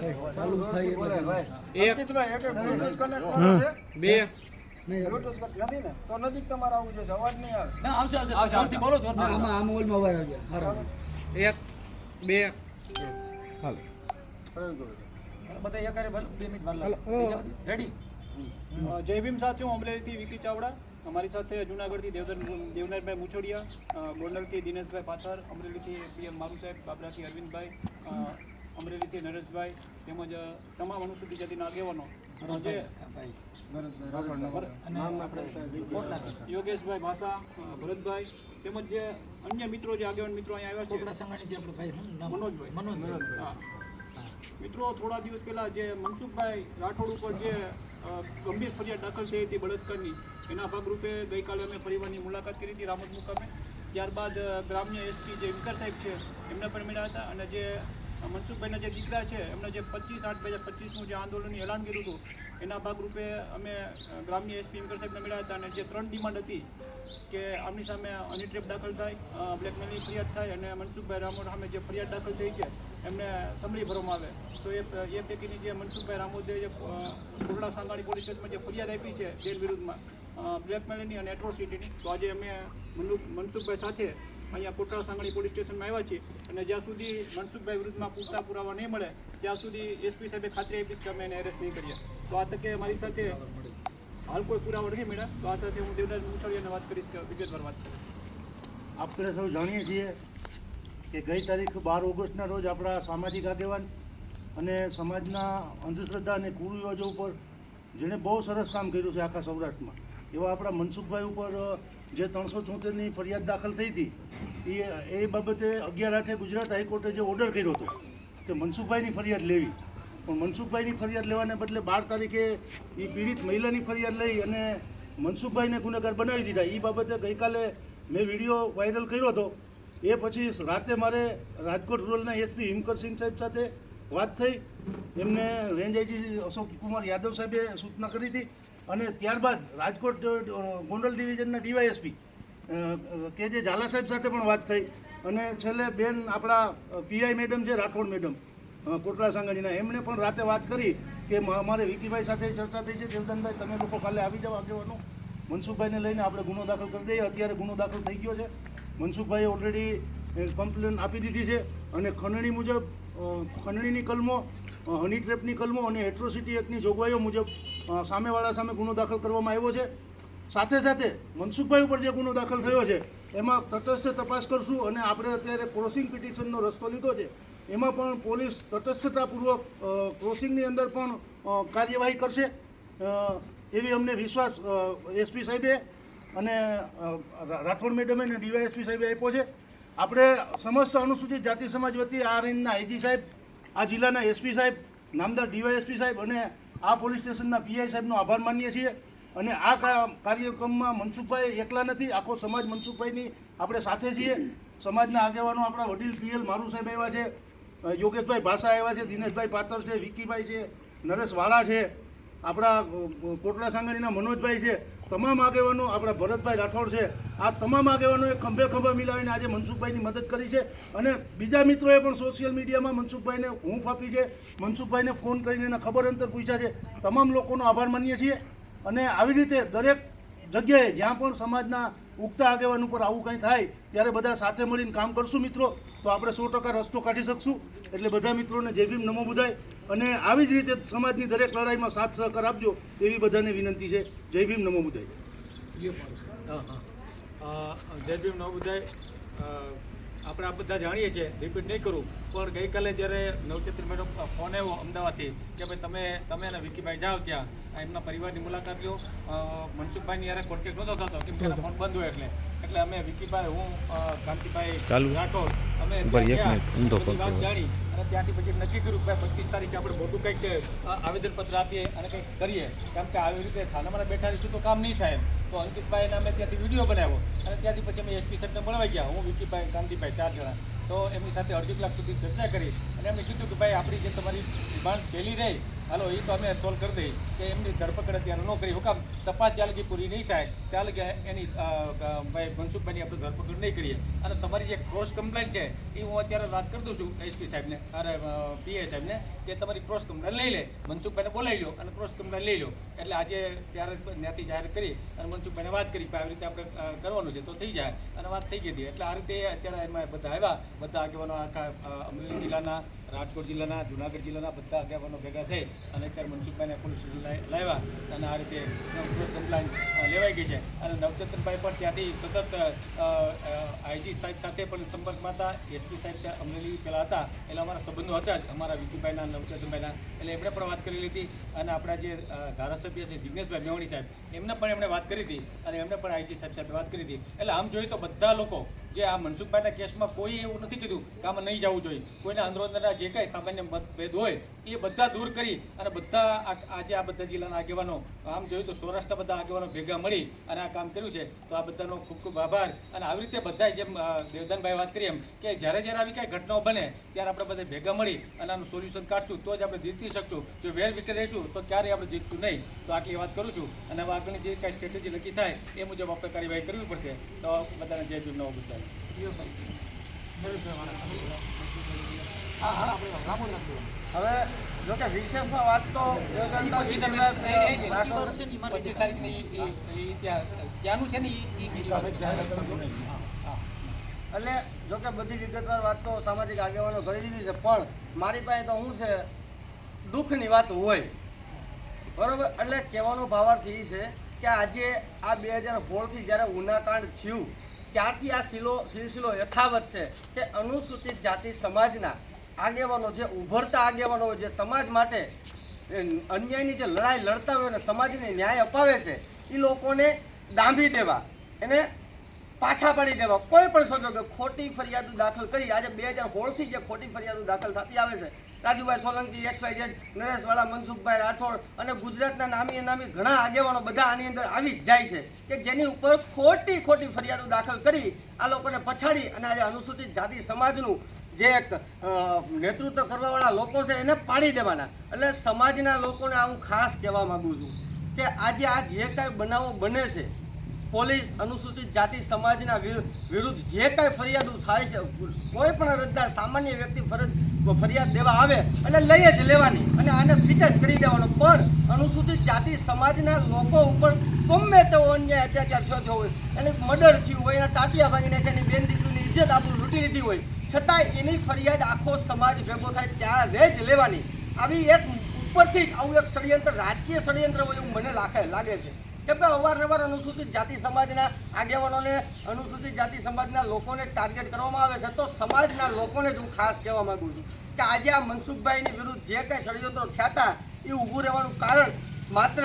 ચાલુ થાય એટલે એક અંકિતભાઈ, એક એક Bluetooth connect કરો હમ. છે? બે નહીં Bluetooth connect નથી ને? તો નજીક તમારે આવવું જોઈએ, અવાજ નહીં આવે. ના આવશે આવશે જોરથી બોલો જોરથી આમાં આ મોબાઈલમાં અવાજ આવી જાય હારો. એક બે હાલો બધા એકારે ભલે બે મિનિટ વાર હાલો, હાલો. રેડી અ, જય ભીમ સાથીઓ અમરેલીથી વિકી ચાવડા અમારી સાથે જુનાગઢથી દેવદર દેવનાથભાઈ મુછોડિયા અ, ગોંડલથી દિનેશભાઈ પાથર અમરેલીથી પીએમ મારુ સાહેબ બાબરાથી અરવિંદભાઈ અ, અમરેલીથી નરેશભાઈ તેમજ તમામ અનુસૂચિત જાતિના આગેવાનો. યોગેશભાઈ ભાષા ભરતભાઈ તેમજ જે અન્ય મિત્રો જે આગેવાન મિત્રો અહીંયા આવ્યા છે? મનોજભાઈ. મિત્રો થોડા દિવસ પહેલા જે મનસુખભાઈ રાઠોડ ઉપર જે ગંભીર ફરિયાદ દાખલ થઈ હતી બળાત્કારની એના ભાગરૂપે ગઈકાલે અમે પરિવારની મુલાકાત કરી હતી રામત મુકામે. ત્યારબાદ ગ્રામ્ય એસપી જે વિકર સાહેબ છે એમને પણ મળ્યા હતા અને જે મનસુખભાઈના જે દીકરા છે, એમને જે પચીસ આઠ બે હજાર પચીસનું જે આંદોલનનું એલાન કર્યું હતું, એના ભાગરૂપે અમે ગ્રામ્ય એસપી વિકર સાહેબને મળ્યા હતા અને જે ત્રણ ડિમાન્ડ હતી કે આમની સામે હની ટ્રેપ દાખલ થાય બ્લેકમેલની ફરિયાદ થાય અને મનસુખભાઈ રામોદ સામે જે ફરિયાદ દાખલ થઈ છે, એમને સંભળી ભરવામાં આવે. તો એ એ પૈકીની જે મનસુખભાઈ રામોદે જે કોરડા સાંગાણી પોલીસ સ્ટેશનમાં જે ફરિયાદ આપી છે, જેલ વિરુદ્ધમાં બ્લેકમેલની અને એટ્રોસિટીની, તો આજે અમે મનુ- મનસુખભાઈ સાથે અહીંયા કોટડા સાંગણી પોલીસ સ્ટેશનમાં આવ્યા છીએ અને જ્યાં સુધી મનસુખભાઈ વિરુદ્ધમાં પૂરતા પુરાવા નહીં મળે, ત્યાં સુધી એસપી સાહેબે ખાતરી આપીશ કે અમે એને એરેસ્ટ નહીં કરીએ. તો આ તકે મારી સાથે હાલ કોઈ પુરાવા નહીં મળ્યા. તો આ સાથે હું દેવરાજ મુછાળીયાને વાત કરીશ કે વિગતવાર વાત કરીશ. આપણે સૌ જાણીએ છીએ કે ગઈ તારીખ બાર ઓગસ્ટના રોજ આપણા સામાજિક આગેવાન અને સમાજના અંધશ્રદ્ધા અને કુરિવાજો ઉપર જેણે બહુ સરસ કામ કર્યું છે આખા સૌરાષ્ટ્રમાં. એવા આપણા મનસુખભાઈ ઉપર જે ત્રણસો ચોતેરની ફરિયાદ દાખલ થઈ હતી, એ એ બાબતે અગિયાર આઠે ગુજરાત હાઈકોર્ટે જે ઓર્ડર કર્યો હતો કે મનસુખભાઈની ફરિયાદ લેવી. પણ મનસુખભાઈની ફરિયાદ લેવાને બદલે બાર તારીખે એ પીડિત મહિલાની ફરિયાદ લઈ અને મનસુખભાઈને ગુનેગાર બનાવી દીધા. એ બાબતે ગઈકાલે મેં વીડિયો વાયરલ કર્યો હતો. એ પછી રાતે મારે રાજકોટ રૂરલના એસપી હિમકરસિંહ સાહેબ સાથે વાત થઈ, એમને રેન્જ આઈજી અશોક કુમાર યાદવ સાહેબે સૂચના કરી હતી અને ત્યારબાદ રાજકોટ ગોંડલ ડિવિઝનના ડીવાયએસપી કે જે ઝાલા સાહેબ સાથે પણ વાત થઈ. અને છેલ્લે બેન આપણા પીઆઈ મેડમ છે, રાઠોડ મેડમ કોટલા સાંગણીના, એમણે પણ રાતે વાત કરી કે અમારે વિકીભાઈ સાથે ચર્ચા થઈ છે. દેવદાનભાઈ, તમે લોકો કાલે આવી જાઓ આગેવાનો મનસુખભાઈને લઈને આપણે ગુનો દાખલ કરી દઈએ. અત્યારે ગુનો દાખલ થઈ ગયો છે. મનસુખભાઈએ ઓલરેડી કમ્પ્લેન આપી દીધી છે. અને ખંડણી મુજબ ખંડણીની કલમો હની ટ્રેપની કલમો અને એટ્રોસિટી એક્ટની જોગવાઈઓ મુજબ સામેવાળા સામે ગુનો દાખલ કરવામાં આવ્યો છે. સાથે સાથે મનસુખભાઈ ઉપર જે ગુનો દાખલ થયો છે, એમાં તટસ્થ તપાસ કરશું અને આપણે અત્યારે ક્રોસિંગ પિટિશનનો રસ્તો લીધો છે. એમાં પણ પોલીસ તટસ્થતાપૂર્વક ક્રોસિંગની અંદર પણ કાર્યવાહી કરશે. એવી અમને વિશ્વાસ એસપી સાહેબે અને રાઠોડ મેડમે અને ડીવાયએસપી સાહેબે આપ્યો છે. આપણે સમસ્ત અનુસૂચિત જાતિ સમાજ વતી આ રેન્જના આઈજી સાહેબ, આ જિલ્લાના એસપી સાહેબ, નામદાર ડીવાયએસપી સાહેબ અને આ પોલીસ સ્ટેશનના પીઆઈ સાહેબનો આભાર માનીએ છીએ. અને આ કાર્યક્રમમાં મનસુખભાઈ એકલા નથી, આખો સમાજ મનસુખભાઈની આપણે સાથે છીએ. સમાજના આગેવાનો આપણા વડીલ પીએલ મારુ સાહેબ આવ્યા છે યોગેશભાઈ ભાષા આવ્યા છે, દિનેશભાઈ પાતર છે વિકીભાઈ છે, નરેશ વાળા છે, આપણા કોટલા સાંગણીના મનોજભાઈ છે. તમામ આગેવાનો આપણા ભરતભાઈ રાઠોડ છે. આ તમામ આગેવાનોએ ખંભે ખંભે મિલાવીને આજે મનસુખભાઈની મદદ કરી છે. અને બીજા મિત્રોએ પણ સોશિયલ મીડિયામાં મનસુખભાઈને હૂંફ આપી છે. મનસુખભાઈને ફોન કરીને એના ખબર અંતર પૂછ્યા છે. તમામ લોકોનો આભાર માનીએ છીએ. અને આવી રીતે દરેક જગ્યાએ જ્યાં પણ સમાજના ઉગતા આગેવાન ઉપર આવું કંઈ થાય, ત્યારે બધા સાથે મળીને કામ કરશું મિત્રો. તો આપણે સો ટકા રસ્તો કાઢી શકશું. એટલે બધા મિત્રોને જય ભીમ નમો બુધાય. અને આવી જ રીતે સમાજની દરેક લડાઈમાં સાથ સહકાર આપજો એવી બધાને વિનંતી છે. જય ભીમ નમો બુધાય. હા હા. જય ભીમ નવબુદાય આપણે આ બધા જાણીએ છીએ રિપીટ નહીં કરું પણ ગઈકાલે જ્યારે નવચેત્ર મેડમ ફોન આવ્યો અમદાવાદથી કે ભાઈ તમે તમે અને વિકીભાઈ જાઓ ત્યાં એમના પરિવારની મુલાકાત લો. મનસુખભાઈની યારે કોન્ટેક્ટ નહોતો થતો કેમ કે ફોન બંધ હોય એટલે. એટલે અમે વિકીભાઈ હું ગાંધીભાઈ કાંતિભાઈ ચાલુ. રાઠોડ અમે ઉપર એક મિનિટ, ઊંધો બધી વાત જાણી. અને ત્યાંથી પછી નક્કી કર્યું કે પચીસ તારીખે આપણે મોટું કંઈક આવેદનપત્ર આપીએ અને કંઈક કરીએ. કેમ કે આવી રીતે સાનામાં બેઠા રહીશું તો કામ નહીં થાય તો અંકિતભાઈને અમે ત્યાંથી વીડિયો બનાવ્યો. અને ત્યાંથી પછી અમે એસપી સાહેબને મળવા ગયા. હું વિકીભાઈ કાંતિભાઈ ચાર જણા. તો એમની સાથે અડધી કલાક સુધી ચર્ચા કરી અને અમે કીધું કે ભાઈ આપણી જે તમારી ડિમાન્ડ પહેલી રહી હાલો એ તો અમે સોલ્વ કરી દઈએ કે એમની ધરપકડ અત્યારે ન કરી. હુકમ તપાસ જ્યાં લગી પૂરી નહીં થાય ત્યાં લગી એની ભાઈ મનસુખભાઈની આપણે ધરપકડ નહીં કરીએ. અને તમારી જે ક્રોસ કમ્પ્લેન છે એ હું અત્યારે વાત કરી દઉં છું એસપી સાહેબને, અરે પીએ સાહેબને, કે તમારી ક્રોસ કમ્પ્લેન લઈ લે. મનસુખભાઈને બોલાવી લો અને ક્રોસ કમ્પ્લેન લઈ લો એટલે આજે ત્યારે ત્યાંથી જાહેર કરી અને મનસુખભાઈને વાત કરી કે આવી રીતે આપણે કરવાનું છે, તો થઈ જાય. અને વાત થઈ ગઈ હતી. એટલે આ રીતે અત્યારે એમાં બધા આવ્યા. બધા આગેવાનો આખા અમરેલી જિલ્લાના રાજકોટ જિલ્લાના, જુનાગઢ જિલ્લાના બધા આગેવાનો ભેગા થઈ અને અત્યારે મનસુખભાઈને પોલીસ સ્ટેશન લાવી- લાવ્યા અને આ રીતે કમ્પ્લેન લેવાઈ ગઈ છે. અને નવચંદનભાઈ પણ ત્યાંથી સતત આઈજી સાહેબ સાથે પણ સંપર્કમાં હતા એસપી સાહેબ અમરેલી પહેલાં હતા, એટલે અમારા સંબંધો હતા જ. અમારા વિજુભાઈના નવચેતનભાઈના એટલે એમણે પણ વાત કરી લીધી. અને આપણા જે ધારાસભ્ય છે, જિગ્નેશભાઈ મેવાણી સાહેબ, એમને પણ એમણે વાત કરી હતી અને એમણે પણ આઈજી સાહેબ સાથે વાત કરી હતી. એટલે આમ જોઈએ તો બધા લોકો જે આ મનસુખભાઈના કેસમાં કોઈ એવું નથી કીધું કે આમાં નહીં જવું જોઈએ. કોઈના અંદરોઅંદરના જે કાંઈ સામાન્ય મતભેદ હોય, એ બધા દૂર કરી અને બધા આજે આ બધા જિલ્લાના આગેવાનો, આમ જોયું તો સૌરાષ્ટ્રના બધા આગેવાનો ભેગા મળી અને આ કામ કર્યું છે. તો આ બધાનો ખૂબ ખૂબ આભાર. અને આવી રીતે બધા જેમ દેવદાનભાઈ વાત કરી એમ કે જ્યારે જ્યારે આવી કાંઈ ઘટનાઓ બને, ત્યારે આપણે બધા ભેગા મળી અને આનું સોલ્યુશન કાઢશું, તો જ આપણે જીતી શકશું. જો વેર વિખેર રહીશું, તો ક્યારેય આપણે જીતશું નહીં. તો આટલી વાત કરું છું. અને હવે આગળની જે કાંઈ સ્ટ્રેટેજી નક્કી થાય, એ મુજબ આપણે કાર્યવાહી કરવી પડશે. તો બધાને જય નવો ગુજરાત હવે જો કે વિશેષમાં વાત તો પછી તમે પચીસ તારીખની ત્યાંનું છે ને. એટલે જો કે બધી વિગતવાર વાત તો સામાજિક આગેવાનો કરી દીધી છે પણ મારી પાસે તો શું છે દુઃખની વાત હોય. બરોબર? એટલે કહેવાનો ભાવાર્થ એ છે કે આજે આ બે હજાર સોળથી જ્યારે ઉનાકાંડ થયું ત્યારથી આ સિલો સિલસિલો યથાવત છે કે અનુસૂચિત જાતિ સમાજના આગેવાનો જે ઉભરતા આગેવાનો હોય, જે સમાજ માટે અન્યાયની જે લડાઈ લડતા હોય અને સમાજને ન્યાય અપાવે છે એ લોકોને દાંભી દેવા. એને પાછા પાડી દેવા. કોઈ પણ સંજોગે ખોટી ફરિયાદો દાખલ કરી, આજે બે હજાર સોળથી જે ખોટી ફરિયાદો દાખલ થતી આવે છે, Rajubhai Solanki, X Y Z, Nareshwala, Mansukhbhai Rathod અને ગુજરાતના નામી નામી ઘણા આગેવાનો બધા આની અંદર આવી જ જાય છે કે જેની ઉપર ખોટી ખોટી ફરિયાદો દાખલ કરી, આ લોકોને પછાડી અને આજે અનુસૂચિત જાતિ સમાજનું જે એક નેતૃત્વ કરવાવાળા લોકો છે એને પાડી દેવાના. એટલે સમાજના લોકોને હું ખાસ કહેવા માગું છું કે આજે આ જે કાંઈ બનાવો બને છે પોલીસ અનુસૂચિત જાતિ સમાજના વિરુ- વિરુદ્ધ જે કાંઈ ફરિયાદો થાય છે કોઈ પણ અરજદાર સામાન્ય વ્યક્તિ ફરજ ફરિયાદ દેવા આવે, એટલે લઈ જ લેવાની અને આને ફિટ જ કરી દેવાનો. પણ અનુસૂચિત જાતિ સમાજના લોકો ઉપર ગમે તેવો અન્યાય અત્યાચાર થયો હોય, એને મર્ડર થયું હોય, એના ટાટિયા ભાગી નાખ્યા એની બેન દીકરીની ઇજ્જત આપણું લૂંટી લીધી હોય, છતાંય એની ફરિયાદ આખો સમાજ ભેગો થાય ત્યારે જ લેવાની. આવી એક ઉપરથી જ આવું એક ષડયંત્ર, રાજકીય ષડયંત્ર હોય એવું મને લાગે છે. કેમ કે અવારનવાર અનુસૂચિત જાતિ સમાજના આગેવાનોને, અનુસૂચિત જાતિ સમાજના લોકોને ટાર્ગેટ કરવામાં આવે છે. તો સમાજના લોકોને જ હું ખાસ કહેવા માગું છું કે આજે આ મનસુખભાઈની વિરુદ્ધ જે કાંઈ ષડયંત્રો થયા હતા, એ ઊભું રહેવાનું કારણ માત્ર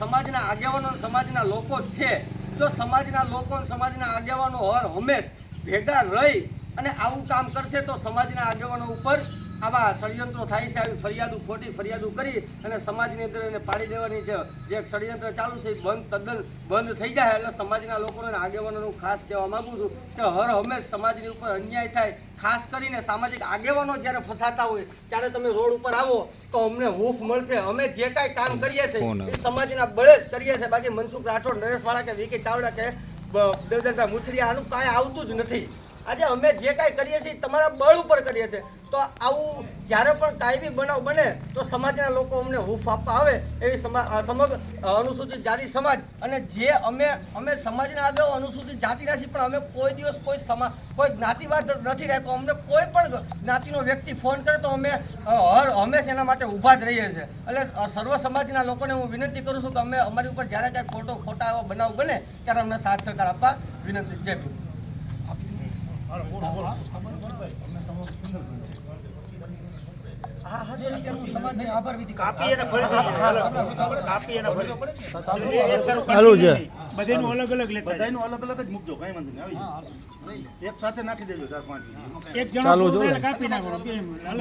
સમાજના આગેવાનો સમાજના લોકો છે. જો સમાજના લોકો સમાજના આગેવાનો હર હંમેશ ભેગા રહી અને આવું કામ કરશે, તો સમાજના આગેવાનો ઉપર આવા ષડયંત્રો થાય છે આવી ફરિયાદો ખોટી ફરિયાદો કરી અને સમાજની અંદર એને પાડી દેવાની છે. જે એક ષડયંત્ર ચાલુ છે એ બંધ તદ્દન બંધ થઈ જાય એટલે સમાજના લોકોને અને આગેવાનોનું ખાસ કહેવા માગું છું કે હર હંમેશ સમાજની ઉપર અન્યાય થાય. ખાસ કરીને સામાજિક આગેવાનો જ્યારે ફસાતા હોય ત્યારે તમે રોડ ઉપર આવો તો અમને હૂફ મળશે. અમે જે કાંઈ કામ કરીએ છીએ એ સમાજના બળે જ કરીએ છીએ. બાકી મનસુખ રાઠોડ નરેશવાળા કે વિકી ચાવડા કે દેવદત્તભાઈ મુછરિયા આનું કાંઈ આવતું જ નથી. આજે અમે જે કાંઈ કરીએ છીએ તમારા બળ ઉપર કરીએ છીએ. તો આવું જ્યારે પણ કાયમી બનાવ બને, તો સમાજના લોકો અમને હૂફ આપવા આવે એવી સમા- સમગ્ર અનુસૂચિત જાતિ સમાજ. અને જે અમે અમે સમાજના આગળ અનુસૂચિત જાતિના છીએ, પણ અમે કોઈ દિવસ કોઈ સમા, કોઈ જ્ઞાતિવાદ નથી રાખ્યો. અમને કોઈ પણ જ્ઞાતિનો વ્યક્તિ ફોન કરે તો અમે હર હંમેશા એના માટે ઊભા જ રહીએ છીએ. એટલે સર્વ સમાજના લોકોને હું વિનંતી કરું છું કે અમે અમારી ઉપર જ્યારે કાંઈ ખોટો ખોટા એવો બનાવ બને, ત્યારે અમને સાથ સહકાર આપવા વિનંતી. જય ચાલુ છે. બધાનું અલગ અલગ લેતા બધાનું અલગ અલગ જ મૂકજો કઈ વાંધો નહીં. આવી એક સાથે નાખી દેજો ચાર પાંચ ચાલુ જો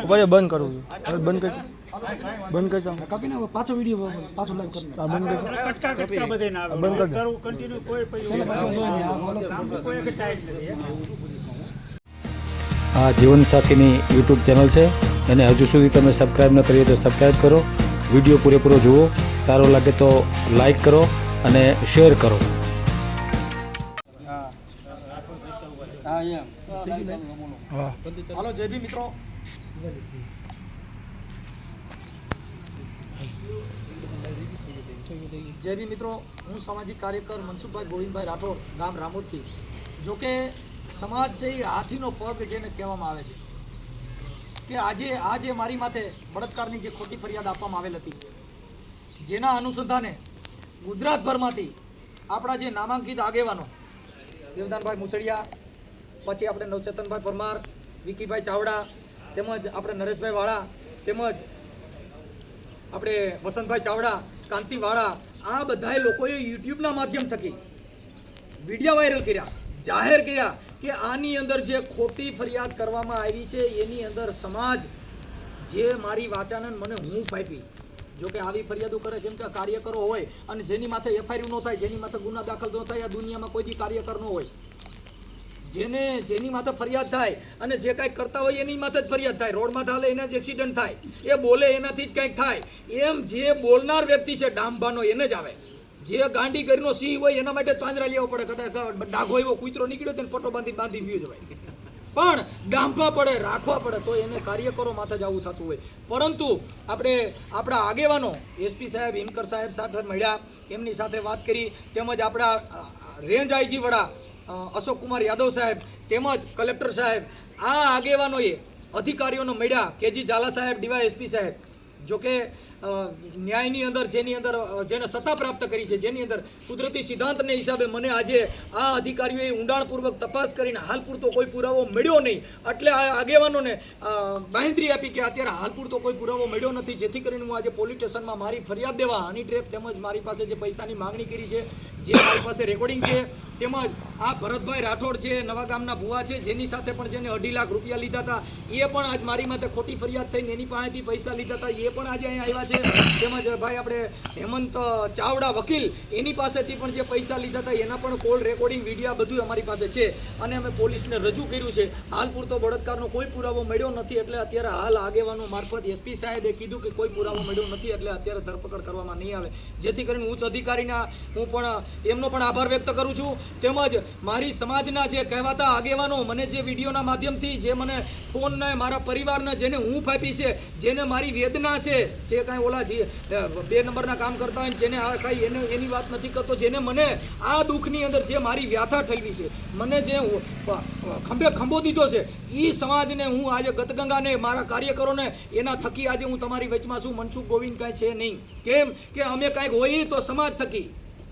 પછી બંધ કરું છું. બંધ કરી બંધ કરતા કાપીને હવે પાછો વીડિયો પાછો લાઈવ કરી આ બંધ કરજો આ બંધ કરી દો. આ જીવનસાથીની યુટ્યુબ ચેનલ છે. એને હજુ સુધી તમે સબસ્ક્રાઈબ ન કરીએ તો સબસ્ક્રાઈબ કરો. વીડિયો પૂરેપૂરો જુઓ. સારો લાગે તો લાઈક કરો અને શેર કરો. હાલો, જય ભીમ મિત્રો. જય ભીમ મિત્રો, હું સામાજિક કાર્યકર મનસુખભાઈ ગોવિંદભાઈ રાઠોડ, ગામ રામોદથી. જો કે સમાજ છે એ હાથીનો પગ જેને કહેવામાં આવે છે. કે આજે આજે મારી માથે બળાત્કારની જે ખોટી ફરિયાદ આપવામાં આવેલ હતી, જેના અનુસંધાને ગુજરાતભરમાંથી આપણા જે નામાંકિત આગેવાનો, દેવદાનભાઈ મુસળિયા, પછી આપણે નવચેતનભાઈ પરમાર, વિકીભાઈ ચાવડા, તેમજ આપણે નરેશભાઈ વાળા, તેમજ આપણે વસંતભાઈ ચાવડા કાંતિવાળા આ બધાએ લોકોએ યુટ્યુબના માધ્યમ થકી વીડિયો વાયરલ કર્યા. જાહેર કર્યા કે આની અંદર જે ખોટી ફરિયાદ કરવામાં આવી છે, એની અંદર સમાજ જે મારી વાચાને મને હું ફાપી જો કે આવી ફરિયાદો કરે જેમ કે કાર્યકરો હોય અને જેની માથે એફઆઈઆર ન થાય, જેની માથે ગુના દાખલ ન થાય, આ દુનિયામાં કોઈ કાર્યકર ન હોય. જેને, જેની માથે ફરિયાદ થાય અને જે કાંઈક કરતા હોય એની માથે જ ફરિયાદ થાય. રોડમાં ચાલે એના જ એક્સિડન્ટ થાય. એ બોલે એનાથી જ કંઈક થાય. એમ જે બોલનાર વ્યક્તિ છે ડામભાનો એને જ આવે. જે ગાંડી કરીનો સિંહ હોય એના માટે પાંજરા લેવો પડે. કદાચ ડાઘો એવો કૂતરો નીકળ્યો તેને પટો બાંધી બાંધી ગયો જવાય પણ ડાંભવા પડે, રાખવા પડે, તો એને કાર્યકરો માથે જ આવું થતું હોય. પરંતુ આપણે, આપણા આગેવાનો એસપી સાહેબ, હિમકર સાહેબ સાથે મળ્યા, એમની સાથે વાત કરી, તેમજ આપણા રેન્જ આઈજી વડા અશોક કુમાર યાદવ સાહેબ, તેમજ કલેક્ટર સાહેબ, આ આગેવાનોએ અધિકારીઓને મળ્યા. કેજી ઝાલા સાહેબ, ડીવાય એસપી સાહેબ. જોકે ન્યાયની અંદર, જેની અંદર જેને સત્તા પ્રાપ્ત કરી છે, જેની અંદર કુદરતી સિદ્ધાંતને હિસાબે મને આજે આ અધિકારીઓએ ઊંડાણપૂર્વક તપાસ કરીને હાલ પૂરતો કોઈ પુરાવો મળ્યો નહીં. એટલે આ આગેવાનોને બાહેંધરી આપી કે અત્યારે હાલ પૂરતો કોઈ પુરાવો મળ્યો નથી. જેથી કરીને હું આજે પોલીસ સ્ટેશનમાં મારી ફરિયાદ દેવા હની ટ્રેપ તેમજ મારી પાસે જે પૈસાની માંગણી કરી છે જે મારી પાસે રેકોર્ડિંગ છે, તેમજ આ ભરતભાઈ રાઠોડ છે, નવા ગામના ભુવા છે, જેની સાથે પણ જેને અઢી લાખ રૂપિયા લીધા હતા, એ પણ આજ મારી માથે ખોટી ફરિયાદ થઈને એની પાસેથી પૈસા લીધા હતા, એ પણ આજે અહીંયા આવ્યા છે. તેમજ ભાઈ આપણે હેમંત ચાવડા વકીલ, એની પાસેથી પણ જે પૈસા લીધા હતા, એના પણ કોલ રેકોર્ડિંગ વીડિયો બધું અમારી પાસે છે. અને અમે પોલીસને રજૂ કર્યું છે. હાલ પૂરતો બળાત્કારનો કોઈ પુરાવો મળ્યો નથી, એટલે અત્યારે હાલ આગેવાનો મારફત એસપી સાહેબે કીધું કે કોઈ પુરાવો મળ્યો નથી, એટલે અત્યારે ધરપકડ કરવામાં નહીં આવે. જેથી કરીને ઉચ્ચ અધિકારીના હું પણ એમનો પણ આભાર વ્યક્ત કરું છું. તેમજ મારી સમાજના જે કહેવાતા આગેવાનો મને જે વિડીયોના માધ્યમથી જે મને ફોનને મારા પરિવારને જેને હું ફાપી છે, જેને મારી વેદના છે, જે કાંઈ ઓલા જે બે નંબરના કામ કરતા હોય જેને આ કાંઈ એને, એની વાત નથી કરતો, જેને મને આ દુઃખની અંદર જે મારી વ્યાથા ઠલવી છે, મને જે ખંભે ખંભો દીધો છે એ સમાજને હું આજે ગતગંગાને, મારા કાર્યકરોને, એના થકી આજે હું તમારી વચમાં છું. મનસુખ ગોવિંદ કાંઈ છે નહીં. કેમ? કે અમે કાંઈક હોઈએ તો સમાજ થકી.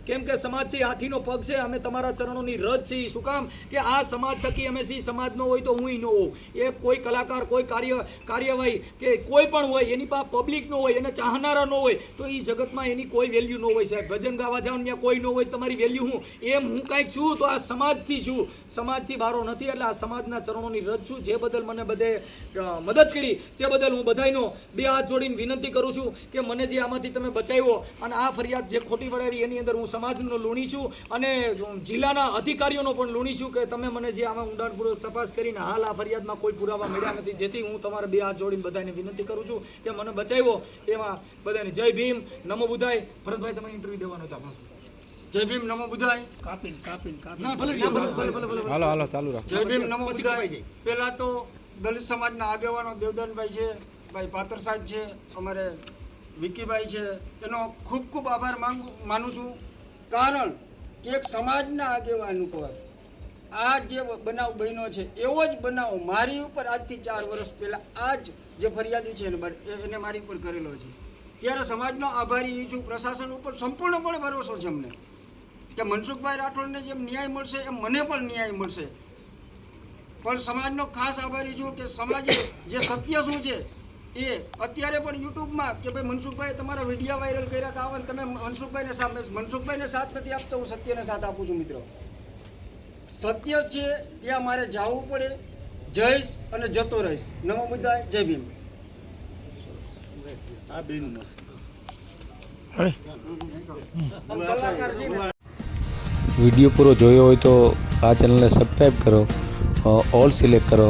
કેમ કે સમાજ છે હાથીનો પગ છે, અમે તમારા ચરણોની રજ છે. શું કામ? કે આ સમાજ થકી અમે સી સમાજનો હોય તો હું ન હોઉં. એ કોઈ કલાકાર, કોઈ કાર્ય, કાર્યવાહી કે કોઈ પણ હોય, એની પાસે પબ્લિક ન હોય, એને ચાહનારા ન હોય, તો એ જગતમાં એની કોઈ વેલ્યુ ન હોય સાહેબ. ભજન ગાવા જાઓ ત્યાં કોઈ ન હોય, તમારી વેલ્યુ હું? એમ હું કાંઈક છું તો આ સમાજથી છું. સમાજથી બારો નથી, એટલે આ સમાજના ચરણોની રજ છું. જે બદલ મને બધે મદદ કરી, તે બદલ હું બધાયનો બે હાથ જોડીને વિનંતી કરું છું કે મને જે આમાંથી તમે બચાવ્યો અને આ ફરિયાદ જે ખોટી પડાવી, એની અંદર હું સમાજનો લૂણી છું અને જિલ્લાના અધિકારીઓનો પણ લૂણી છું કે તમે મને જે આમાં ઊંડાણપૂર્વક તપાસ કરીને હાલ આ ફરિયાદમાં કોઈ પુરાવા મળ્યા નથી. જેથી હું તમારા બે હાથ જોડીને બધાને વિનંતી કરું છું કે મને બચાવ્યો એમાં બધાને જય ભીમ નમો બુધાય. ભરતભાઈ તમે ઇન્ટરવ્યુ દેવાનો હતા જય ભીમ નમો બુધાય. કાપીને કાપીને કાપીને. ના ભલે ભલે ભલે ભલે ભલે હાલો હાલો ચાલુ રાખો. જય ભીમ નમો જાય. પહેલા તો દલિત સમાજના આગેવાનો દેવદાનભાઈ છે ભાઈ પાત્ર સાહેબ છે અમારે વિકીભાઈ છે. એનો ખૂબ ખૂબ આભાર માંગુ માનું છું. કારણ કે એક સમાજના આગેવાન ઉપર આ જે બનાવ બન્યો છે, એવો જ બનાવ મારી ઉપર આજથી ચાર વર્ષ પહેલાં આ જ જે ફરિયાદી છે એને મારી ઉપર કરેલો છે. ત્યારે સમાજનો આભારી છું, પ્રશાસન ઉપર સંપૂર્ણપણે ભરોસો છે અમને કે મનસુખભાઈ રાઠોડને જેમ ન્યાય મળશે, એમ મને પણ ન્યાય મળશે. પણ સમાજનો ખાસ આભારી છું કે સમાજે જે સત્ય શું છે એ અત્યારે પણ યુટ્યુબમાં કે ભાઈ મનસુખભાઈ તમારા વીડિયો વાયરલ કર્યા હતા આવે તમે મનસુખભાઈને સામે મનસુખભાઈને સાથ નથી આપતો હું સત્યને સાથ આપું છું મિત્રો. સત્ય છે ત્યાં મારે જવું પડે. જઈશ અને જતો રહીશ. નમો બુદ્ધાય જય ભીમ. વીડિયો પૂરો જોયો હોય તો આ ચેનલને સબસ્ક્રાઈબ કરો. ઓલ સિલેક્ટ કરો.